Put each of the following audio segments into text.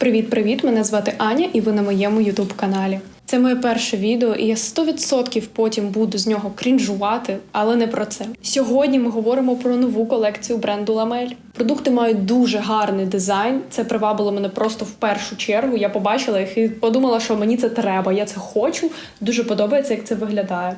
Привіт-привіт! Мене звати Аня, і ви на моєму ютуб каналі. Це моє перше відео, і я 100% потім буду з нього крінжувати, але не про це. Сьогодні ми говоримо про нову колекцію бренду Ламель. Продукти мають дуже гарний дизайн. Це привабило мене просто в першу чергу. Я побачила їх і подумала, що мені це треба. Я це хочу. Дуже подобається, як це виглядає.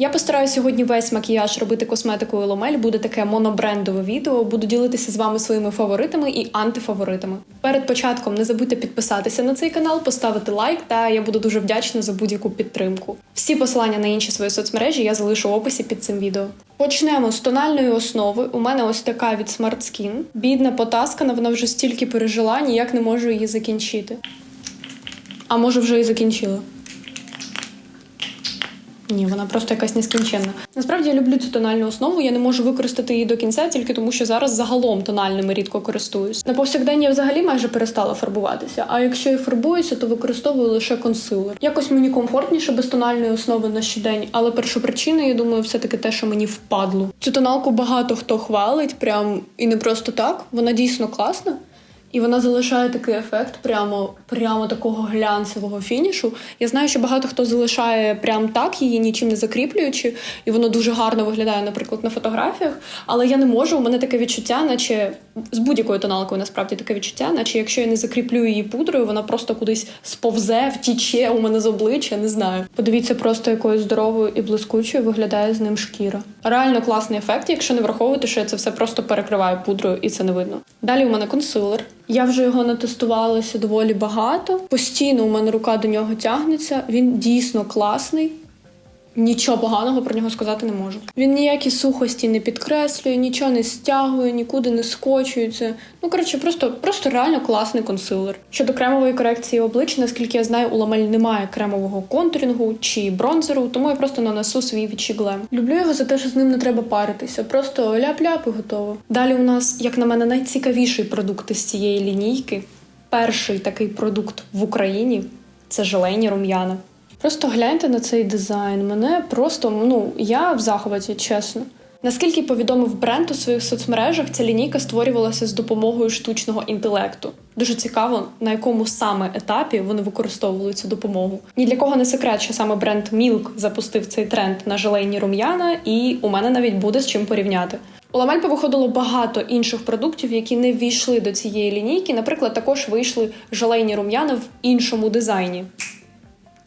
Я постараюся сьогодні весь макіяж робити косметикою Ломель. Буде таке монобрендове відео. Буду ділитися з вами своїми фаворитами і антифаворитами. Перед початком не забудьте підписатися на цей канал, поставити лайк, та я буду дуже вдячна за будь-яку підтримку. Всі посилання на інші свої соцмережі я залишу в описі під цим відео. Почнемо з тональної основи. У мене ось така від Smart Skin. Бідна потаскана, вона вже стільки пережила, ніяк не можу її закінчити. А може вже і закінчила. Ні, вона просто якась нескінченна. Насправді я люблю цю тональну основу. Я не можу використати її до кінця, тільки тому, що зараз загалом тональними рідко користуюсь. На повсякдень я взагалі майже перестала фарбуватися. А якщо і фарбуюся, то використовую лише консилер. Якось мені комфортніше без тональної основи на щодень, але першопричина, я думаю, все таки те, що мені впадло. Цю тоналку багато хто хвалить, прям і не просто так. Вона дійсно класна. І вона залишає такий ефект прямо, прямо такого глянцевого фінішу. Я знаю, що багато хто залишає прям так її, нічим не закріплюючи, і воно дуже гарно виглядає, наприклад, на фотографіях. Але я не можу. У мене таке відчуття, наче з будь-якою тоналкою насправді таке відчуття, наче якщо я не закріплю її пудрою, вона просто кудись сповзе, втіче у мене з обличчя. Не знаю. Подивіться, просто якою здоровою і блискучою виглядає з ним шкіра. Реально класний ефект, якщо не враховувати, що я це все просто перекриваю пудрою, і це не видно. Далі у мене консилер. Я вже його натестувалася доволі багато. Постійно у мене рука до нього тягнеться. Він дійсно класний. Нічого поганого про нього сказати не можу. Він ніякі сухості не підкреслює, нічого не стягує, нікуди не скочується. Ну коротше, просто, просто реально класний консилер. Щодо кремової корекції обличчя, наскільки я знаю, у ламель немає кремового контурінгу чи бронзеру, тому я просто нанесу свій відчіглем. Люблю його за те, що з ним не треба паритися, просто ляп-ляп і готово. Далі у нас, як на мене, найцікавіший продукт із цієї лінійки. Перший такий продукт в Україні це желейні рум'яна. Просто гляньте на цей дизайн. Мене просто ну я в захваті, чесно. Наскільки повідомив бренд у своїх соцмережах, ця лінійка створювалася з допомогою штучного інтелекту. Дуже цікаво, на якому саме етапі вони використовували цю допомогу. Ні для кого не секрет, що саме бренд Milk запустив цей тренд на желейні рум'яна, і у мене навіть буде з чим порівняти. У Ламель повиходило багато інших продуктів, які не ввійшли до цієї лінійки. Наприклад, також вийшли желейні рум'яна в іншому дизайні.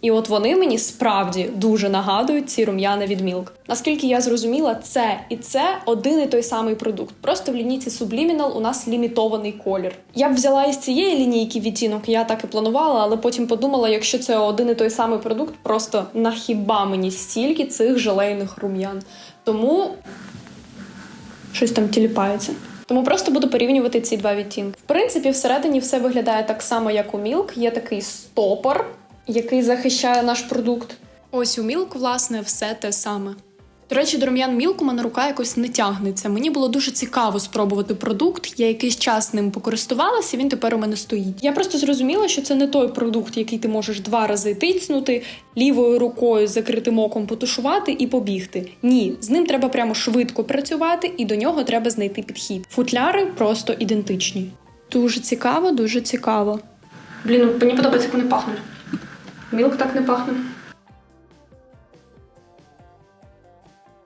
І от вони мені справді дуже нагадують ці рум'яна від Milk. Наскільки я зрозуміла, це і це один і той самий продукт. Просто в лінійці Subliminal у нас лімітований колір. Я б взяла із цієї лінійки відтінок, я так і планувала, але потім подумала, якщо це один і той самий продукт, просто нахіба мені стільки цих желейних рум'ян. Тому щось там тіліпається. Тому просто буду порівнювати ці два відтінки. В принципі, всередині все виглядає так само, як у Milk. Є такий стопор який захищає наш продукт. Ось у Мілк, власне, все те саме. До речі, до рум'ян Мілк у мене рука якось не тягнеться. Мені було дуже цікаво спробувати продукт. Я якийсь час ним покористувалася, він тепер у мене стоїть. Я просто зрозуміла, що це не той продукт, який ти можеш два рази тицнути, лівою рукою закритим оком потушувати і побігти. Ні, з ним треба прямо швидко працювати, і до нього треба знайти підхід. Футляри просто ідентичні. Дуже цікаво, дуже цікаво. Блін, мені подобається, як вони пахнуть. Мілк так не пахне.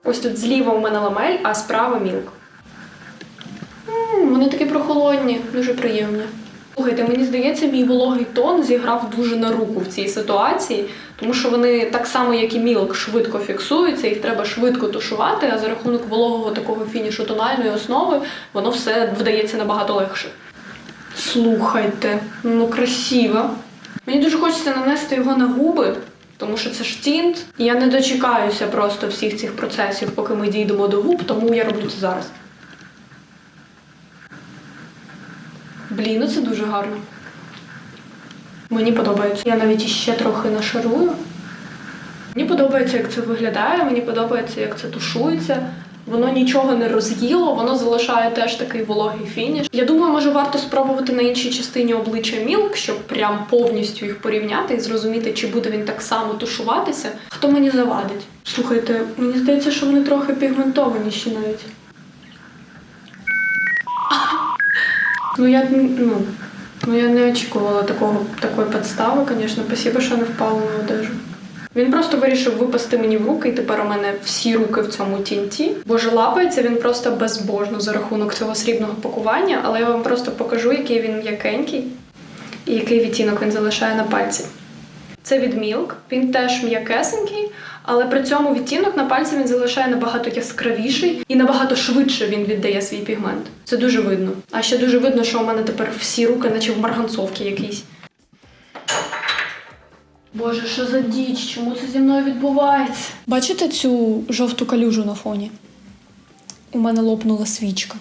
Ось тут зліва у мене ламель, а справа мілк. М, Вони такі прохолодні, дуже приємні. Слухайте, мені здається, мій вологий тон зіграв дуже на руку в цій ситуації, тому що вони так само, як і мілк, швидко фіксуються, їх треба швидко тушувати, а за рахунок вологого такого фінішу тональної основи воно все вдається набагато легше. Слухайте, ну красиво. Мені дуже хочеться нанести його на губи, тому що це ж тінт. І я не дочекаюся просто всіх цих процесів, поки ми дійдемо до губ, тому я роблю це зараз. Блін, ну це дуже гарно. Мені подобається. Я навіть іще трохи нашарую. Мені подобається, як це виглядає, мені подобається, як це тушується. Воно нічого не роз'їло, воно залишає теж такий вологий фініш. Я думаю, може варто спробувати на іншій частині обличчя Мілк, щоб прям повністю їх порівняти і зрозуміти, чи буде він так само тушуватися. Хто мені завадить? Слухайте, мені здається, що вони трохи пігментованіші навіть. Ну я ну Ну я не очікувала такого такої підстави, звісно. Спасибо, що не впало на одежу. Він просто вирішив випасти мені в руки, і тепер у мене всі руки в цьому тінті. Боже, лапається він просто безбожно за рахунок цього срібного пакування, але я вам просто покажу, який він м'якенький і який відтінок він залишає на пальці. Це від Milk. Він теж м'якесенький, але при цьому відтінок на пальці він залишає набагато яскравіший і набагато швидше він віддає свій пігмент. Це дуже видно. А ще дуже видно, що у мене тепер всі руки, наче в марганцовці якійсь. Боже, що за діч? Чому це зі мною відбувається? Бачите цю жовту калюжу на фоні? У мене лопнула свічка.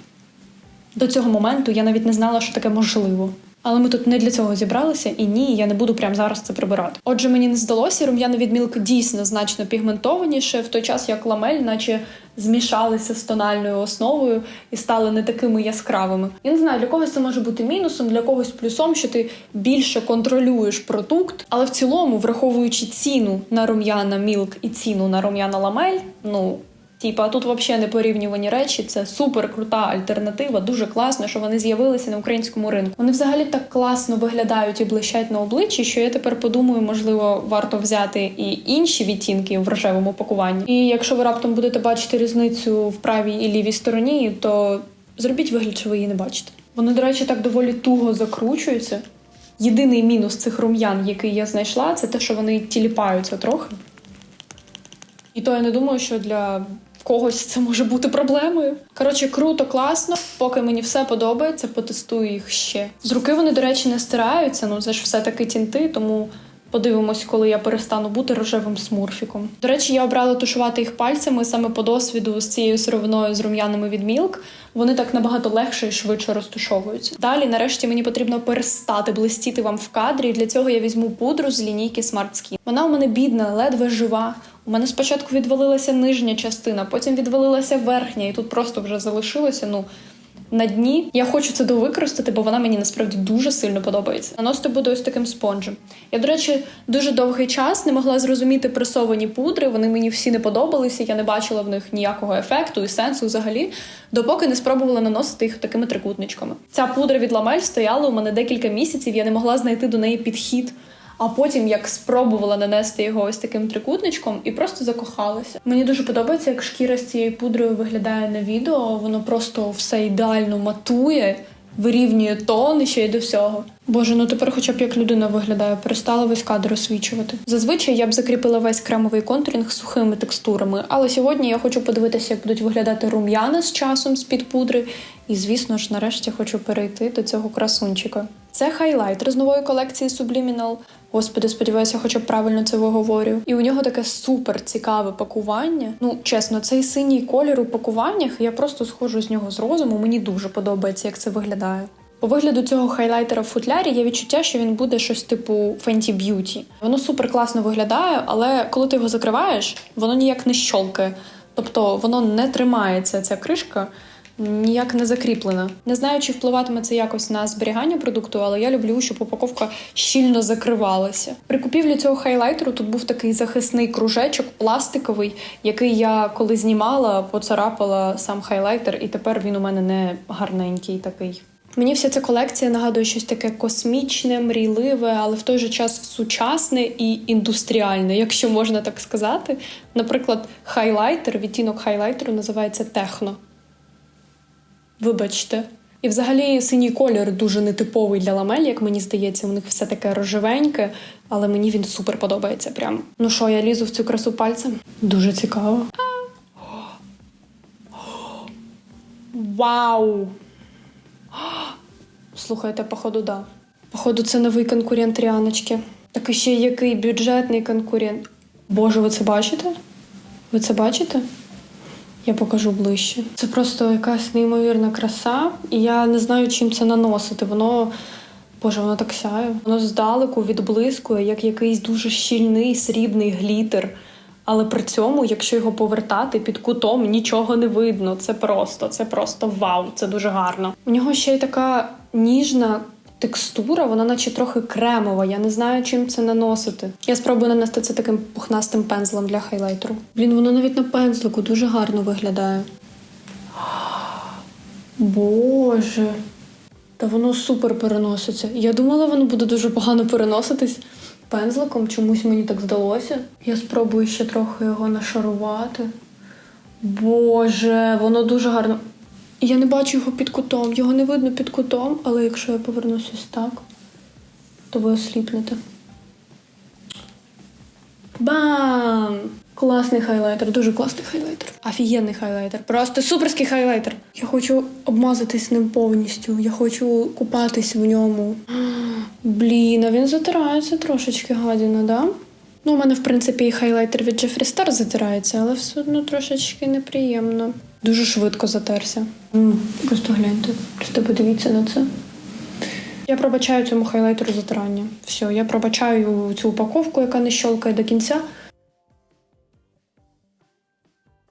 До цього моменту я навіть не знала, що таке можливо. Але ми тут не для цього зібралися, і ні, я не буду прямо зараз це прибирати. Отже, мені не здалося, рум'яна від дійсно значно пігментованіше, в той час як ламель, наче змішалися з тональною основою і стали не такими яскравими. Я не знаю, для когось це може бути мінусом, для когось плюсом, що ти більше контролюєш продукт. Але в цілому, враховуючи ціну на рум'яна Milk і ціну на рум'яна ламель, ну. Типа тут взагалі не порівнювані речі. Це супер крута альтернатива. Дуже класно, що вони з'явилися на українському ринку. Вони взагалі так класно виглядають і блищать на обличчі, що я тепер подумаю, можливо, варто взяти і інші відтінки в рожевому пакуванні. І якщо ви раптом будете бачити різницю в правій і лівій стороні, то зробіть вигляд, що ви її не бачите. Вони, до речі, так доволі туго закручуються. Єдиний мінус цих рум'ян, який я знайшла, це те, що вони тіліпаються трохи. І то я не думаю, що для когось це може бути проблемою. Коротше, круто, класно. Поки мені все подобається, потестую їх ще. З руки вони, до речі, не стираються. Ну це ж все таки тінти, тому. Подивимось, коли я перестану бути рожевим смурфіком. До речі, я обрала тушувати їх пальцями саме по досвіду з цією сировиною з рум'янами від Milk. Вони так набагато легше і швидше розтушовуються. Далі, нарешті, мені потрібно перестати блистіти вам в кадрі. Для цього я візьму пудру з лінійки Smart Skin. Вона у мене бідна, ледве жива. У мене спочатку відвалилася нижня частина, потім відвалилася верхня, і тут просто вже залишилося. Ну на дні. Я хочу це довикористати, бо вона мені насправді дуже сильно подобається. Наносити буду ось таким спонжем. Я, до речі, дуже довгий час не могла зрозуміти пресовані пудри. Вони мені всі не подобалися. Я не бачила в них ніякого ефекту і сенсу взагалі, допоки не спробувала наносити їх такими трикутничками. Ця пудра від ламель стояла у мене декілька місяців. Я не могла знайти до неї підхід. А потім як спробувала нанести його ось таким трикутничком і просто закохалася. Мені дуже подобається, як шкіра з цією пудрою виглядає на відео. Воно просто все ідеально матує, вирівнює тон і ще й до всього. Боже, ну тепер, хоча б як людина виглядає, перестала весь кадр освічувати. Зазвичай я б закріпила весь кремовий контурінг сухими текстурами, але сьогодні я хочу подивитися, як будуть виглядати рум'яна з часом з під пудри. І звісно ж, нарешті хочу перейти до цього красунчика. Це хайлайтер з нової колекції Subliminal. Господи, сподіваюся, хоча б правильно це виговорю. І у нього таке супер цікаве пакування. Ну, чесно, цей синій колір у пакуваннях я просто схожу з нього з розуму. Мені дуже подобається, як це виглядає. По вигляду цього хайлайтера в футлярі є відчуття, що він буде щось типу Fenty Beauty. Воно супер класно виглядає, але коли ти його закриваєш, воно ніяк не щолкає. Тобто воно не тримається, ця кришка ніяк не закріплена. Не знаю, чи впливатиме це якось на зберігання продукту, але я люблю, щоб упаковка щільно закривалася. При купівлі цього хайлайтеру тут був такий захисний кружечок, пластиковий, який я коли знімала, поцарапала сам хайлайтер, і тепер він у мене не гарненький такий. Мені вся ця колекція нагадує щось таке космічне, мрійливе, але в той же час сучасне і індустріальне, якщо можна так сказати. Наприклад, хайлайтер, відтінок хайлайтеру називається техно. Вибачте. І взагалі синій колір дуже нетиповий для ламель, як мені здається, у них все таке рожевеньке, але мені він супер подобається. Прям. Ну що, я лізу в цю красу пальцем? Дуже цікаво. Вау! Слухайте, походу, да. Походу, це новий конкурент Ріаночки. Так і ще який бюджетний конкурент. Боже, ви це бачите? Ви це бачите? Я покажу ближче. Це просто якась неймовірна краса, і я не знаю, чим це наносити. Воно, боже, воно так сяє. Воно здалеку відблискує, як якийсь дуже щільний срібний глітер. Але при цьому, якщо його повертати під кутом, нічого не видно. Це просто, це просто вау, це дуже гарно. У нього ще й така ніжна текстура, вона наче трохи кремова. Я не знаю, чим це наносити. Я спробую нанести це таким пухнастим пензлем для хайлайтеру. Блін, воно навіть на пензлику дуже гарно виглядає. Боже. Та воно супер переноситься. Я думала, воно буде дуже погано переноситись. Пензликом чомусь мені так здалося. Я спробую ще трохи його нашарувати. Боже, воно дуже гарно. Я не бачу його під кутом, його не видно під кутом, але якщо я повернусь ось так, то ви осліпнете. Бам! Класний хайлайтер, дуже класний хайлайтер. Офігенний хайлайтер. Просто суперський хайлайтер. Я хочу обмазатись ним повністю. Я хочу купатись в ньому. Блін, а він затирається трошечки гадіна, да? Ну, у мене, в принципі, і хайлайтер від Jeffree Star затирається, але все одно трошечки неприємно. Дуже швидко затерся. Просто гляньте, просто подивіться на це. Я пробачаю цьому хайлайтеру затирання. Все, я пробачаю цю упаковку, яка не щолкає до кінця.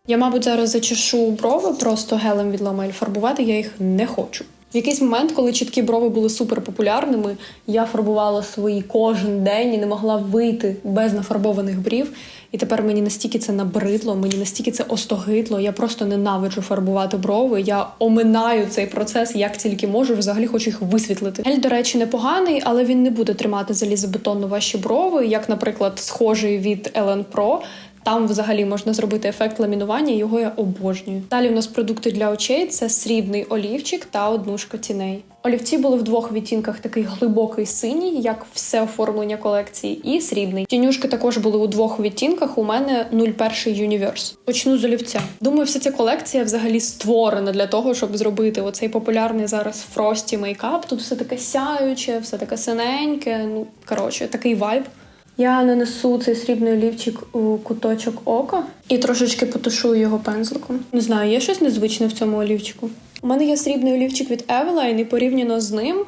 Я, мабуть, зараз зачешу брови просто гелем від ламель. Фарбувати я їх не хочу. В якийсь момент, коли чіткі брови були супер популярними, я фарбувала свої кожен день і не могла вийти без нафарбованих брів. І тепер мені настільки це набридло, мені настільки це остогидло. Я просто ненавиджу фарбувати брови. Я оминаю цей процес як тільки можу. Взагалі хочу їх висвітлити. Гель, до речі, непоганий, але він не буде тримати залізобетонно ваші брови, як, наприклад, схожий від Ellen Pro. Там взагалі можна зробити ефект ламінування, його я обожнюю. Далі в нас продукти для очей це срібний олівчик та однушка тіней. Олівці були в двох відтінках: такий глибокий синій, як все оформлення колекції, і срібний. Тінюшки також були у двох відтінках. У мене 01 Universe. Почну з олівця. Думаю, вся ця колекція взагалі створена для того, щоб зробити оцей популярний зараз фрості мейкап. Тут все таке сяюче, все таке синеньке. Ну коротше, такий вайб. Я нанесу цей срібний олівчик у куточок ока і трошечки потушую його пензликом. Не знаю, є щось незвичне в цьому олівчику. У мене є срібний олівчик від Eveline, і порівняно з ним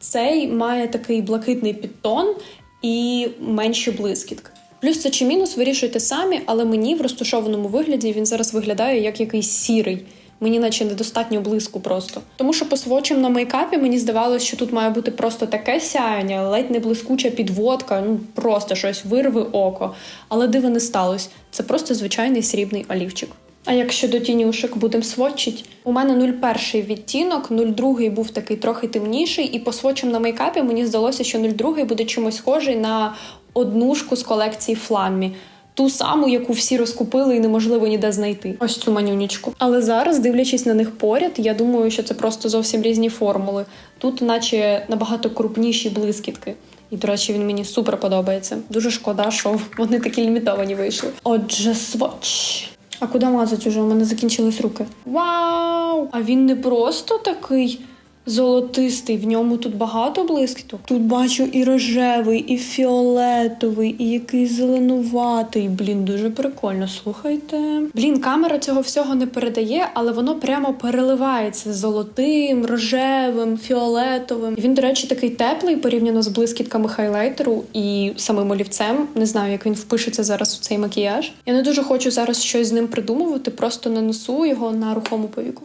цей має такий блакитний підтон і менші блискітки. Плюс це чи мінус вирішуйте самі, але мені в розташованому вигляді він зараз виглядає як якийсь сірий. Мені наче недостатньо блиску просто. Тому що по свочам на мейкапі мені здавалося, що тут має бути просто таке сяяння, ледь не блискуча підводка, ну просто щось вирви око. Але диво не сталося. Це просто звичайний срібний олівчик. А як щодо тінюшок, будемо сводчить. У мене 01 відтінок, 02 був такий трохи темніший, і по свочам на мейкапі мені здалося, що 02 буде чимось схожий на однушку з колекції Фламмі. Ту саму, яку всі розкупили і неможливо ніде знайти. Ось цю манюнічку. Але зараз, дивлячись на них поряд, я думаю, що це просто зовсім різні формули. Тут, наче набагато крупніші блискітки. І, до речі, він мені супер подобається. Дуже шкода, що вони такі лімітовані вийшли. Отже, сводч. А куди мазати уже? У мене закінчились руки. Вау! А він не просто такий золотистий, в ньому тут багато блискіток. Тут бачу і рожевий, і фіолетовий, і якийсь зеленуватий. Блін, дуже прикольно. Слухайте. Блін, камера цього всього не передає, але воно прямо переливається золотим, рожевим, фіолетовим. Він, до речі, такий теплий порівняно з блискітками хайлайтеру і самим олівцем. Не знаю, як він впишеться зараз у цей макіяж. Я не дуже хочу зараз щось з ним придумувати, просто нанесу його на рухому повіку.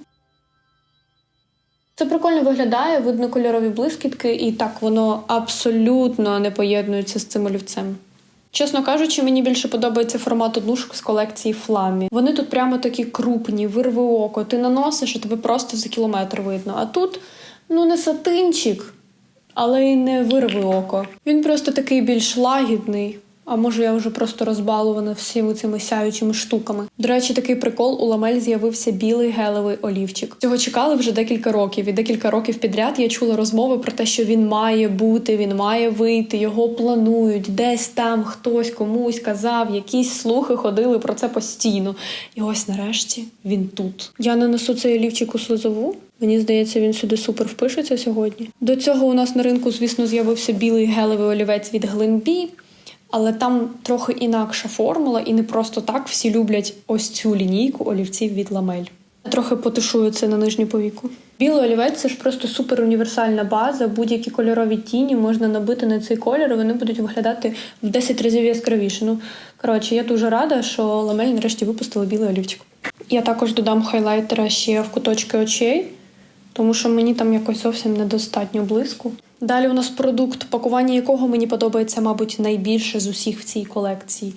Це прикольно виглядає, видно кольорові блискітки, і так воно абсолютно не поєднується з цим олівцем. Чесно кажучи, мені більше подобається формат однушок з колекції Фламі. Вони тут прямо такі крупні, вирви око. Ти наносиш, і тебе просто за кілометр видно. А тут ну не сатинчик, але й не вирви око. Він просто такий більш лагідний. А може я вже просто розбалувана всіми цими сяючими штуками. До речі, такий прикол у ламель з'явився білий гелевий олівчик. Цього чекали вже декілька років, і декілька років підряд я чула розмови про те, що він має бути, він має вийти, його планують. Десь там хтось комусь казав, якісь слухи ходили про це постійно. І ось нарешті він тут. Я нанесу цей олівчик у слизову. Мені здається, він сюди супер впишеться сьогодні. До цього у нас на ринку, звісно, з'явився білий гелевий олівець від Глинбі. Але там трохи інакша формула, і не просто так всі люблять ось цю лінійку олівців від ламель. Трохи потушую це на нижню повіку. Білий олівець це ж просто супер універсальна база. Будь-які кольорові тіні можна набити на цей колір, і вони будуть виглядати в 10 разів яскравіше. Ну коротше, я дуже рада, що ламель нарешті випустили білий олівчик. Я також додам хайлайтера ще в куточки очей, тому що мені там якось зовсім недостатньо блиску. Далі у нас продукт, пакування якого мені подобається, мабуть, найбільше з усіх в цій колекції.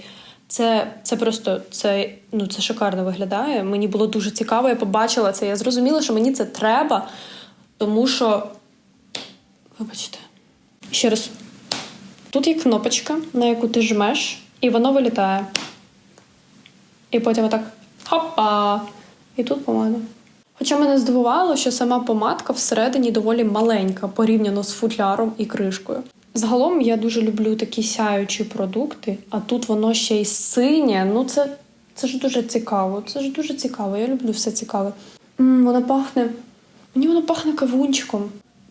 Це це просто це, ну, це шикарно виглядає. Мені було дуже цікаво, я побачила це. Я зрозуміла, що мені це треба, тому що Вибачте. Ще раз. Тут є кнопочка, на яку ти жмеш, і воно вилітає. І потім отак хопа! І тут помада. Хоча мене здивувало, що сама помадка всередині доволі маленька порівняно з футляром і кришкою. Загалом я дуже люблю такі сяючі продукти, а тут воно ще й синє. Ну це, це ж дуже цікаво. Це ж дуже цікаво. Я люблю все цікаве. м воно пахне. Мені воно пахне кавунчиком.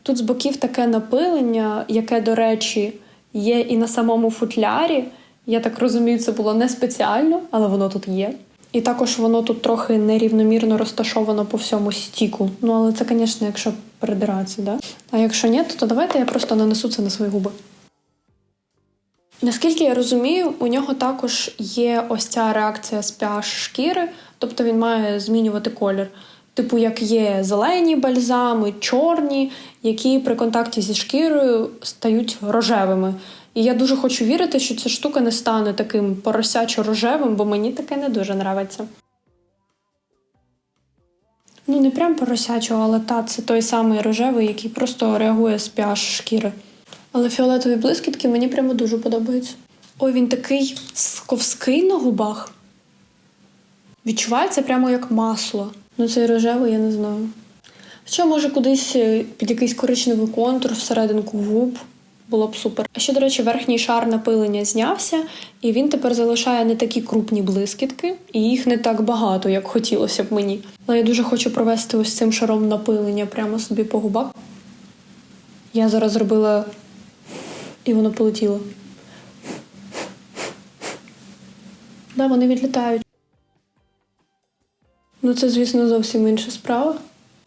Тут з боків таке напилення, яке, до речі, є і на самому футлярі. Я так розумію, це було не спеціально, але воно тут є. І також воно тут трохи нерівномірно розташовано по всьому стіку. Ну, але це, звісно, якщо придиратися, да? А якщо ні, то давайте я просто нанесу це на свої губи. Наскільки я розумію, у нього також є ось ця реакція з pH шкіри, тобто він має змінювати колір. Типу, як є зелені бальзами, чорні, які при контакті зі шкірою стають рожевими. І я дуже хочу вірити, що ця штука не стане таким поросячо-рожевим, бо мені таке не дуже нравиться. Ну, не прям поросячого, але та це той самий рожевий, який просто реагує з pH шкіри. Але фіолетові блискітки мені прямо дуже подобаються. Ой, він такий сковський на губах. Відчувається прямо як масло. Ну, цей рожевий, я не знаю. Що може кудись е, під якийсь коричневий контур всерединку губ. Було б супер. А ще, до речі, верхній шар напилення знявся, і він тепер залишає не такі крупні блискітки, і їх не так багато, як хотілося б мені. Але я дуже хочу провести ось цим шаром напилення прямо собі по губах. Я зараз зробила, і воно полетіло. Да, вони відлітають. Ну, це, звісно, зовсім інша справа.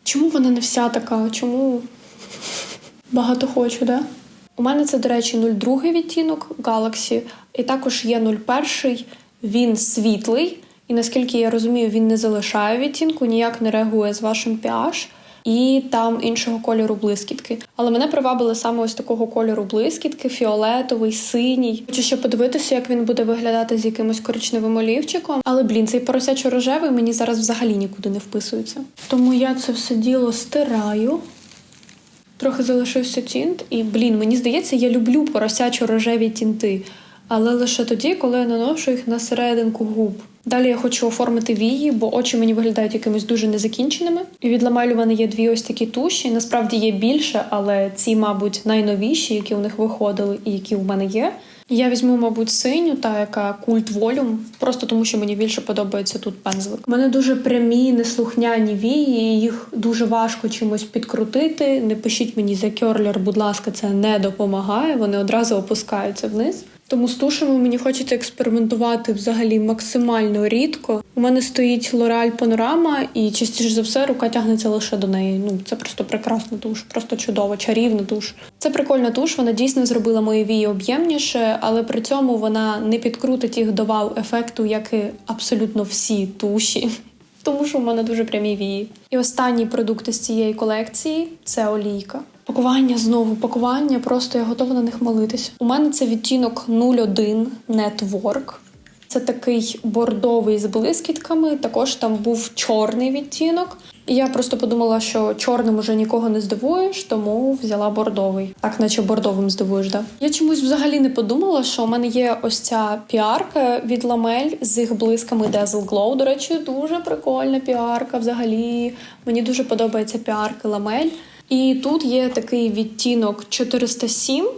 Чому вона не вся така? Чому багато хочу, да? У мене це, до речі, 02 відтінок Galaxy, і також є 01. Він світлий, і наскільки я розумію, він не залишає відтінку, ніяк не реагує з вашим pH. І там іншого кольору блискітки. Але мене привабили саме ось такого кольору блискітки, фіолетовий, синій. Хочу ще подивитися, як він буде виглядати з якимось коричневим олівчиком. Але блін, цей поросячо-рожевий мені зараз взагалі нікуди не вписується. Тому я це все діло стираю. Трохи залишився тінт, і блін, мені здається, я люблю поросячо-рожеві тінти, але лише тоді, коли я наношу їх на серединку губ. Далі я хочу оформити вії, бо очі мені виглядають якимись дуже незакінченими. І від мене є дві ось такі туші. Насправді є більше, але ці, мабуть, найновіші, які у них виходили і які у мене є. Я візьму, мабуть, синю, та яка культ волюм, просто тому що мені більше подобається тут пензлик. Мене дуже прямі, неслухняні вії, їх дуже важко чимось підкрутити. Не пишіть мені за кьорлер, будь ласка, це не допомагає. Вони одразу опускаються вниз. Тому з тушами мені хочеться експериментувати взагалі максимально рідко. У мене стоїть L'Oreal Panorama, і частіше за все рука тягнеться лише до неї. Ну це просто прекрасна туш, просто чудова, чарівна туш. Це прикольна туш. Вона дійсно зробила мої вії об'ємніше, але при цьому вона не підкрутить їх до вау-ефекту, як і абсолютно всі туші. Тому що в мене дуже прямі вії. І останній продукт із цієї колекції це олійка. Пакування знову пакування, просто я готова на них молитися. У мене це відтінок 01 Network. Це такий бордовий з блискітками. Також там був чорний відтінок. І я просто подумала, що чорним уже нікого не здивуєш, тому взяла бордовий. Так, наче бордовим здивуєш, да? Я чомусь взагалі не подумала, що у мене є ось ця піарка від ламель з їх блисками Dazzle Glow. До речі, дуже прикольна піарка взагалі. Мені дуже подобається піарка ламель. І тут є такий відтінок 407.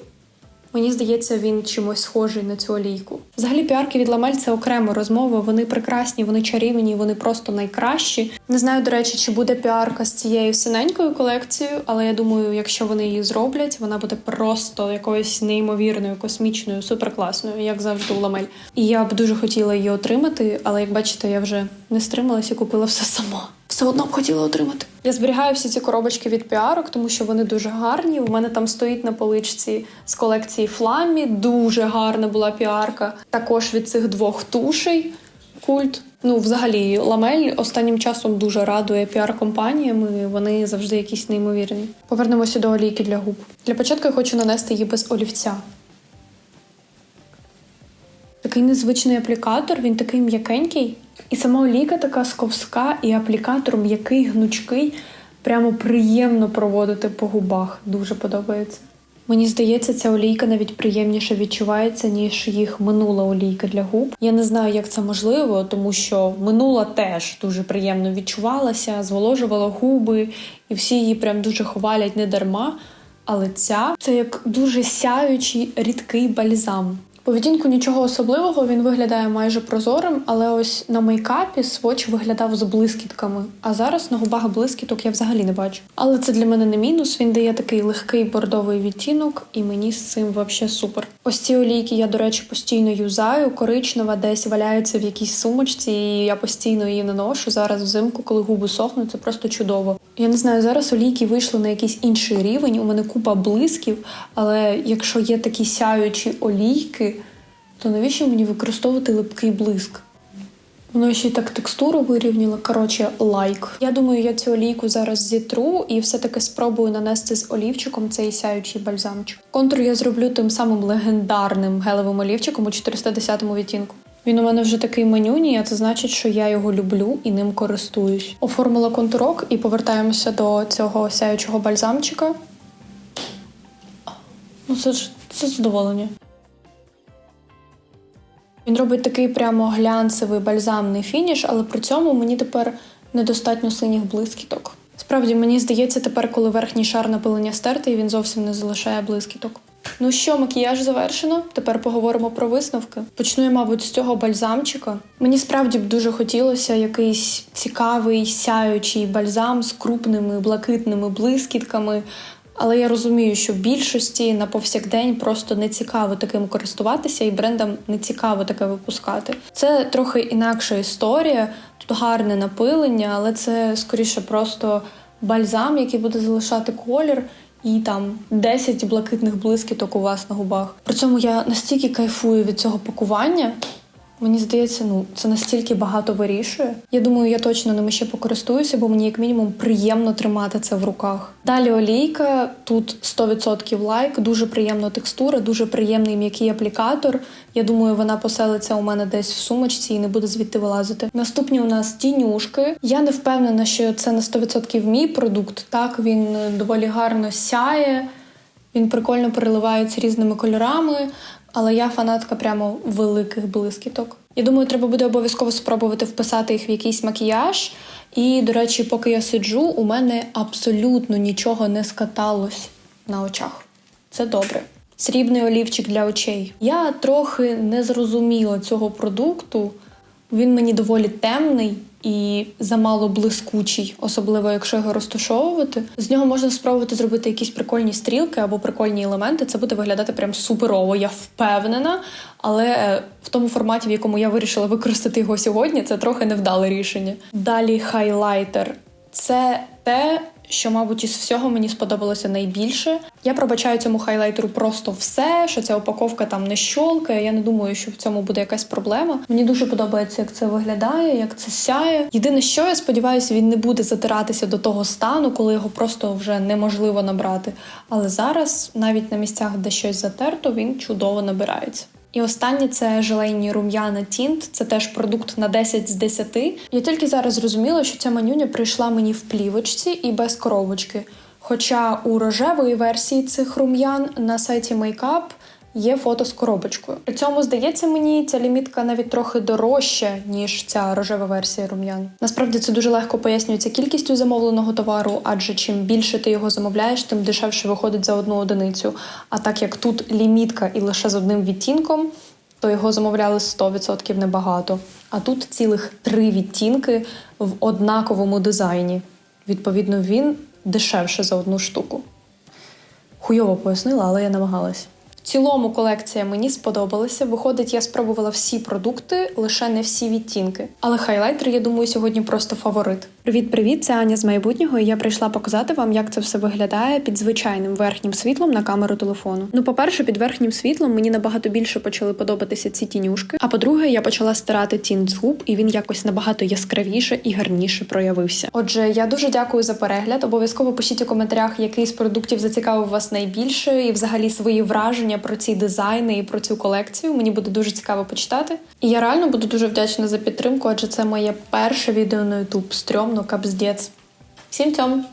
Мені здається, він чимось схожий на цю олійку. Взагалі, піарки від ламель це окрема розмова. Вони прекрасні, вони чарівні, вони просто найкращі. Не знаю, до речі, чи буде піарка з цією синенькою колекцією, але я думаю, якщо вони її зроблять, вона буде просто якоюсь неймовірною, космічною, суперкласною, як завжди у ламель. І я б дуже хотіла її отримати, але як бачите, я вже не стрималася і купила все сама. Все одно б хотіла отримати. Я зберігаю всі ці коробочки від піарок, тому що вони дуже гарні. У мене там стоїть на поличці з колекції Фламі. Дуже гарна була піарка. Також від цих двох тушей. Культ. Ну, взагалі, ламель останнім часом дуже радує піар-компаніями. Вони завжди якісь неймовірні. Повернемося до олійки для губ. Для початку я хочу нанести її без олівця. Такий незвичний аплікатор, він такий м'якенький. І сама олійка така сковська, і аплікатор м'який, гнучкий. Прямо приємно проводити по губах. Дуже подобається. Мені здається, ця олійка навіть приємніше відчувається, ніж їх минула олійка для губ. Я не знаю, як це можливо, тому що минула теж дуже приємно відчувалася, зволожувала губи, і всі її прям дуже хвалять не дарма. Але ця це як дуже сяючий рідкий бальзам. Відтінку нічого особливого, він виглядає майже прозорим, але ось на мейкапі своч виглядав з блискітками. А зараз на губах блискіток я взагалі не бачу. Але це для мене не мінус. Він дає такий легкий бордовий відтінок, і мені з цим взагалі супер. Ось ці олійки я, до речі, постійно юзаю. Коричнева десь валяється в якійсь сумочці, і я постійно її наношу. Зараз взимку, коли губи сохнуть, це просто чудово. Я не знаю, зараз олійки вийшли на якийсь інший рівень. У мене купа блисків, але якщо є такі сяючі олійки, то навіщо мені використовувати липкий блиск? Воно ще й так текстуру вирівняло. Коротше, лайк. Я думаю, я цю олійку зараз зітру і все-таки спробую нанести з олівчиком цей сяючий бальзамчик. Контур я зроблю тим самим легендарним гелевим олівчиком у 410-му відтінку. Він у мене вже такий манюній, а це значить, що я його люблю і ним користуюсь. Оформила контурок і повертаємося до цього сяючого бальзамчика. Ну, це ж це задоволення. Він робить такий прямо глянцевий бальзамний фініш, але при цьому мені тепер недостатньо синіх блискіток. Справді, мені здається, тепер, коли верхній шар напилення стертий, він зовсім не залишає блискіток. Ну що, макіяж завершено. Тепер поговоримо про висновки. Почну я, мабуть, з цього бальзамчика. Мені справді б дуже хотілося якийсь цікавий сяючий бальзам з крупними блакитними блискітками. Але я розумію, що більшості на повсякдень просто не цікаво таким користуватися, і брендам не цікаво таке випускати. Це трохи інакша історія. Тут гарне напилення, але це скоріше просто бальзам, який буде залишати колір. І там 10 блакитних блискіток у вас на губах. При цьому я настільки кайфую від цього пакування. Мені здається, ну це настільки багато вирішує. Я думаю, я точно ними ще покористуюся, бо мені як мінімум приємно тримати це в руках. Далі олійка, тут 100% лайк, дуже приємна текстура, дуже приємний м'який аплікатор. Я думаю, вона поселиться у мене десь в сумочці і не буде звідти вилазити. Наступні у нас тінюшки. Я не впевнена, що це на 100% мій продукт. Так він доволі гарно сяє. Він прикольно переливається різними кольорами, але я фанатка прямо великих блискіток. Я думаю, треба буде обов'язково спробувати вписати їх в якийсь макіяж. І, до речі, поки я сиджу, у мене абсолютно нічого не скаталось на очах. Це добре. Срібний олівчик для очей. Я трохи не зрозуміла цього продукту. Він мені доволі темний і замало блискучий, особливо якщо його розташовувати. З нього можна спробувати зробити якісь прикольні стрілки або прикольні елементи. Це буде виглядати прям суперово, я впевнена. Але е, в тому форматі, в якому я вирішила використати його сьогодні, це трохи невдале рішення. Далі хайлайтер. Це те, що, мабуть, із всього мені сподобалося найбільше. Я пробачаю цьому хайлайтеру просто все, що ця упаковка там не щолкає. Я не думаю, що в цьому буде якась проблема. Мені дуже подобається, як це виглядає, як це сяє. Єдине, що я сподіваюся, він не буде затиратися до того стану, коли його просто вже неможливо набрати. Але зараз, навіть на місцях, де щось затерто, він чудово набирається. І останнє це желейні рум'яна Тінт. Це теж продукт на 10 з 10. Я тільки зараз зрозуміла, що ця манюня прийшла мені в плівочці і без коробочки. Хоча у рожевої версії цих рум'ян на сайті Makeup є фото з коробочкою. При цьому здається мені ця лімітка навіть трохи дорожча, ніж ця рожева версія рум'ян. Насправді це дуже легко пояснюється кількістю замовленого товару, адже чим більше ти його замовляєш, тим дешевше виходить за одну одиницю. А так як тут лімітка і лише з одним відтінком, то його замовляли 100% небагато. А тут цілих три відтінки в однаковому дизайні. Відповідно, він дешевше за одну штуку. Хуйово пояснила, але я намагалась. Цілому колекція мені сподобалася. Виходить, я спробувала всі продукти, лише не всі відтінки. Але хайлайтер, я думаю, сьогодні просто фаворит. Привіт, привіт! Це Аня з майбутнього. і Я прийшла показати вам, як це все виглядає під звичайним верхнім світлом на камеру телефону. Ну, по-перше, під верхнім світлом мені набагато більше почали подобатися ці тінюшки. А по-друге, я почала стирати тінт з губ, і він якось набагато яскравіше і гарніше проявився. Отже, я дуже дякую за перегляд. Обов'язково пишіть у коментарях, який з продуктів зацікавив вас найбільше, і взагалі свої враження про ці дизайни і про цю колекцію. Мені буде дуже цікаво почитати. І я реально буду дуже вдячна за підтримку, адже це моє перше відео на YouTube. Стрьомно, капздець. Всім цьому!